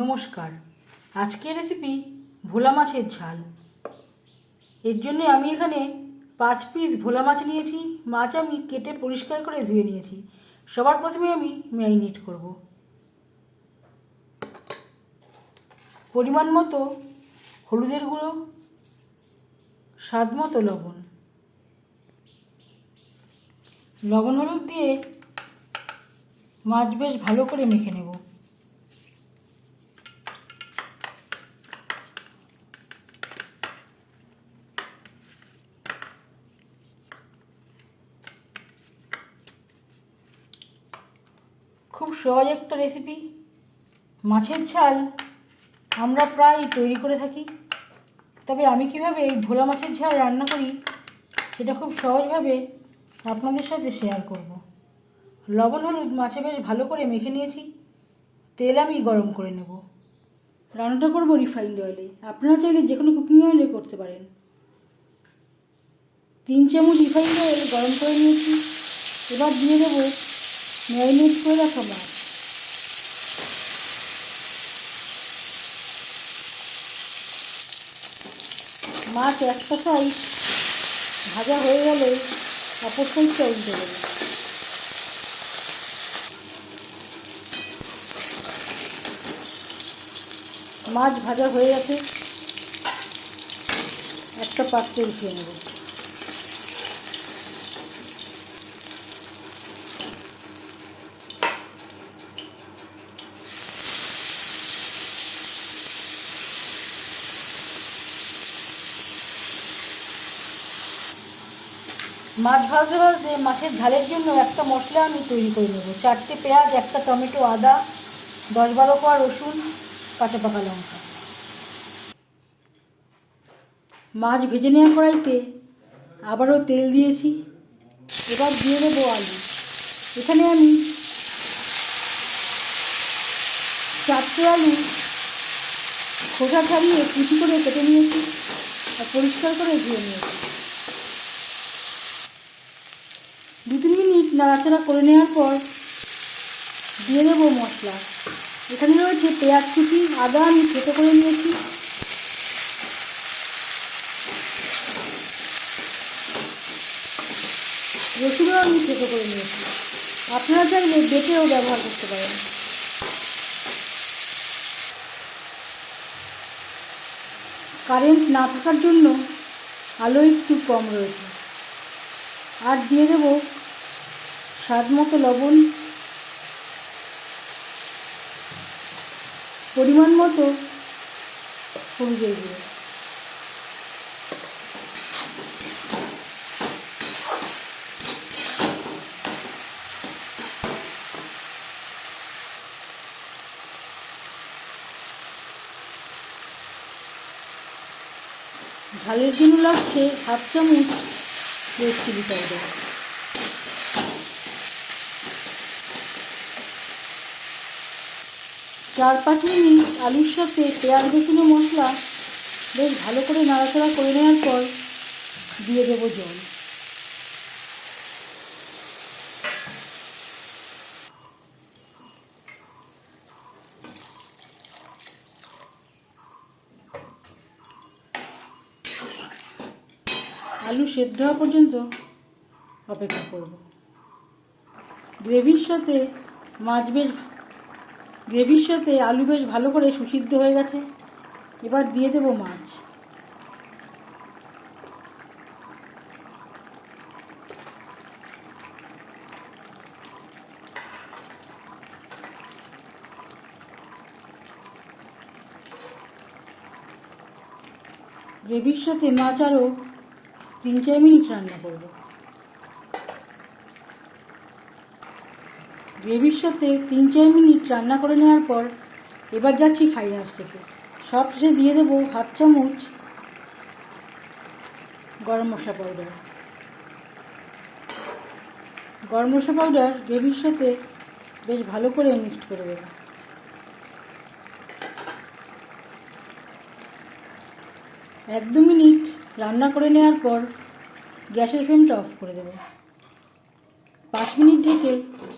নমস্কার। আজকের রেসিপি ভোলা মাছের ঝাল। এর জন্য আমি এখানে পাঁচ পিস ভোলা মাছ নিয়েছি। মাছ আমি কেটে পরিষ্কার করে ধুয়ে নিয়েছি। সবার প্রথমে আমি ম্যারিনেট করব। পরিমাণ মতো হলুদের গুঁড়ো, স্বাদ মতো লবণ। লবণ হলুদ দিয়ে মাছ বেশ ভালো করে মেখে নেব। খুব সহজ একটা রেসিপি মাছের ঝাল আমরা প্রায় তৈরি করে থাকি। তবে আমি কীভাবে এই ভোলা মাছের ঝাল রান্না করি, সেটা খুব সহজভাবে আপনাদের সাথে শেয়ার করব। লবণ, হলুদ মাছে বেশ ভালো করে মেখে নিয়েছি। তেল আমি গরম করে নেব। রান্নাটা করব রিফাইন্ড অয়েলে আপনারা চাইলে যে কোনো কুকিং অয়েলে করতে পারেন। তিন চামচ রিফাইন্ড অয়েল গরম করে নিয়েছি। এবার দিয়ে দেবো ম্যারিনেট করে রাখা মাছ মাছ একটা সাইড ভাজা হয়ে গেলে অপর সাইডটা উল্টে দেবো মাছ ভাজা হয়ে গেছে, একটা পাত্রে উঠিয়ে নেব। মাছ ভাজতে ভাজতে মাছের ঝালের জন্য একটা মশলা আমি তৈরি করে নেব। চারটে পেঁয়াজ, একটা টমেটো, আদা, দশ বারো কোয়া রসুন, কাঁচা পাকা লঙ্কা। মাছ ভেজে নেওয়া কড়াইতে আবারও তেল দিয়েছি। এবার দিয়ে দেবো আলু। এখানে আমি চারটে আলু খোসা ছাড়িয়ে কুচি করে কেটে নিয়েছি আর পরিষ্কার করে ধুয়ে নিয়েছি দু তিন মিনিট নাড়াচাড়া করে নেওয়ার পর দিয়ে দেবো মশলা। এখানে রয়েছে পেঁয়াজ কুচি, আদা আমি থেতো করে নিয়েছি। রসুনও আমি থেতো করে নিয়েছি। আপনারা চাইলে বেটেও ব্যবহার করতে পারেন। কারেন্ট না থাকার জন্য আলো একটু কম রয়েছে। আর দিয়ে দেব স্বাদ মতো লবণ, পরিমাণ মতো হলুদের গুঁড়ো ঝালের জন্য লাগছে হাফ চামচ রেড চিলি পাউডার চার পাঁচ মিনিট আলুর সাথে পেঁয়াজ, রসুন মশলা বেশ ভালো করে নাড়াচাড়া করে নেওয়ার পর দিয়ে দেবো জল। আলু সেদ্ধ হওয়া পর্যন্ত অপেক্ষা করব। গ্রেভির সাথে মাছ বেশ গ্রেভির সাথে আলু বেশ ভালো করে সুসিদ্ধ হয়ে গেছে। এবার দিয়ে দেবো মাছ। গ্রেভির সাথে মাছ আরও তিন চার মিনিট রান্না করব। গ্রেভির সাথে তিন চার মিনিট রান্না করে নেওয়ার পর এবার যাচ্ছি ফ্রাইড থেকে। সব শেষে দিয়ে দেবো হাফ চামচ গরম মশলা পাউডার গরম মশলা পাউডার গ্রেভির সাথে বেশ ভালো করে মিক্সড করে দেবো। এক দু মিনিট রান্না করে নেওয়ার পর গ্যাসের ফ্লেমটা অফ করে দেবো। পাঁচ মিনিট ঢেকে